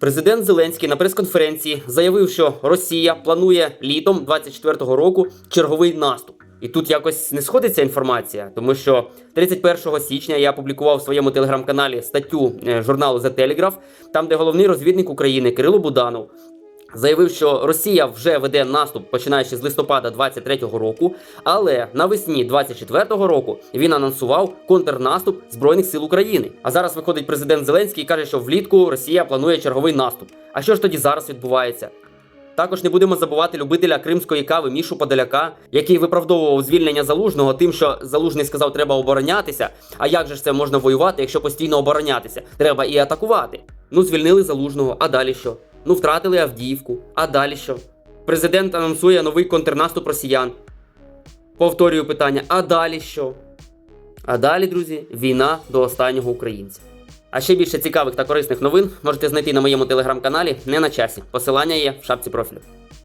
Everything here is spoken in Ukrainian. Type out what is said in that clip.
Президент Зеленський на прес-конференції заявив, що Росія планує літом 24-го року черговий наступ. І тут якось не сходиться інформація, тому що 31 січня я опублікував в своєму телеграм-каналі статтю е, журналу The Telegraph, там, де головний розвідник України Кирило Буданов заявив, що Росія вже веде наступ починаючи з листопада 23-го року, але навесні 24-го року він анонсував контрнаступ збройних сил України. А зараз виходить президент Зеленський і каже, що влітку Росія планує черговий наступ. А що ж тоді зараз відбувається? Також не будемо забувати любителя кримської кави Мішу Подоляка, який виправдовував звільнення залужного тим, що залужний сказав, треба оборонятися. А як же ж це можна воювати, якщо постійно оборонятися? Треба і атакувати. Ну, звільнили залужного, а далі що? Ну, втратили Авдіївку, а далі що? Президент анонсує новий контрнаступ росіян. Повторюю питання: а далі що? А далі, друзі, війна до останнього українця. А ще більше цікавих та корисних новин можете знайти на моєму телеграм-каналі не на часі. Посилання є в шапці профілю.